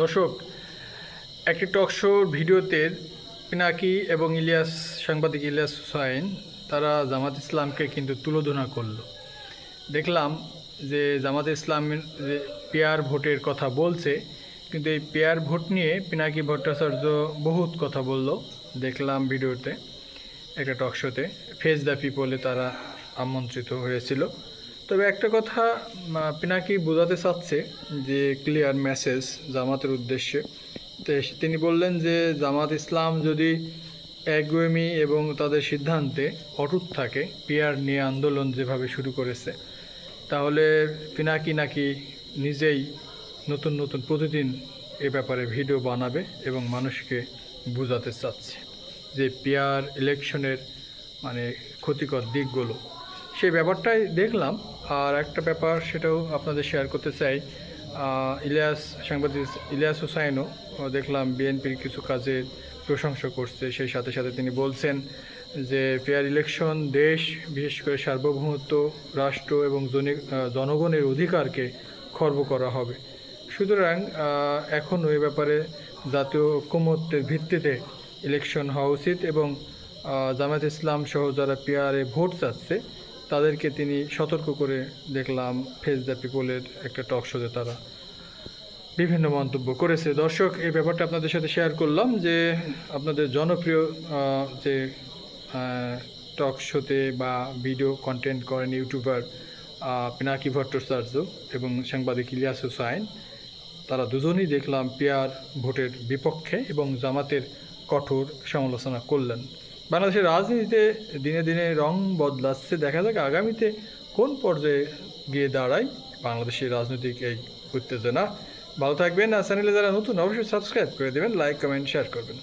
দর্শক, একটি টক শোর ভিডিওতে পিনাকি এবং ইলিয়াস, সাংবাদিক ইলিয়াস হুসাইন, তারা জামাত ইসলামকে কিন্তু তুলোধনা করল। দেখলাম যে জামাত ইসলামের যে পেয়ার ভোটের কথা বলছে, কিন্তু এই পেয়ার ভোট নিয়ে পিনাকি ভট্টাচার্য বহুত কথা বলল। দেখলাম ভিডিওতে, একটা টক শোতে, ফেস দ্য পিপলে তারা আমন্ত্রিত হয়েছিল। তবে একটা কথা পিনাকি বোঝাতে চাচ্ছে যে ক্লিয়ার মেসেজ জামাতের উদ্দেশ্যে। তিনি বললেন যে জামাত ইসলাম যদি একগুয়েমি এবং তাদের সিদ্ধান্তে অটুট থাকে, পিয়ার নিয়ে আন্দোলন যেভাবে শুরু করেছে, তাহলে পিনাকি নাকি নিজেই নতুন নতুন প্রতিদিন এ ব্যাপারে ভিডিও বানাবে এবং মানুষকে বোঝাতে চাচ্ছে যে পিয়ার ইলেকশনের মানে ক্ষতিকর দিকগুলো। সেই ব্যাপারটাই দেখলাম। আর একটা ব্যাপার সেটাও আপনাদের শেয়ার করতে চাই। ইলিয়াস সাংবাদিক ইলিয়াস হুসাইনও দেখলাম বিএনপির কিছু কাজে প্রশংসা করছে। সেই সাথে সাথে তিনি বলছেন যে ফেয়ার ইলেকশন দেশ, বিশেষ করে সার্বভৌমত্ব, রাষ্ট্র এবং জনি- জনগণের অধিকারকে খর্ব করা হবে। সুতরাং এখন ওই ব্যাপারে জাতীয় ঐক্যমত্যের ভিত্তিতে ইলেকশন হওয়া উচিত এবং জামায়াত ইসলাম সহ যারা পিয়ারে ভোট চাচ্ছে তাদেরকে তিনি সতর্ক করে দেখলাম ফেস দ্য পিপলের একটা টক শোতে তারা বিভিন্ন মন্তব্য করেছে। দর্শক, এই ব্যাপারটা আপনাদের সাথে শেয়ার করলাম যে আপনাদের জনপ্রিয় যে টক শোতে বা ভিডিও কন্টেন্ট করেন ইউটিউবার পিনাকি ভট্টাচার্য এবং সাংবাদিক ইলিয়াস হুসাইন, তারা দুজনেই দেখলাম পেয়ার ভোটের বিপক্ষে এবং জামাতের কঠোর সমালোচনা করলেন। বাংলাদেশের রাজনীতিতে দিনে দিনে রং বদলাচ্ছে। দেখা যাক আগামীতে কোন পর্যায়ে গিয়ে দাঁড়ায় বাংলাদেশের রাজনৈতিক এই উত্তেজনা। ভালো থাকবেন আর চ্যানেলে যারা নতুন, অবশ্যই সাবস্ক্রাইব করে দেবেন, লাইক, কমেন্ট, শেয়ার করবেন।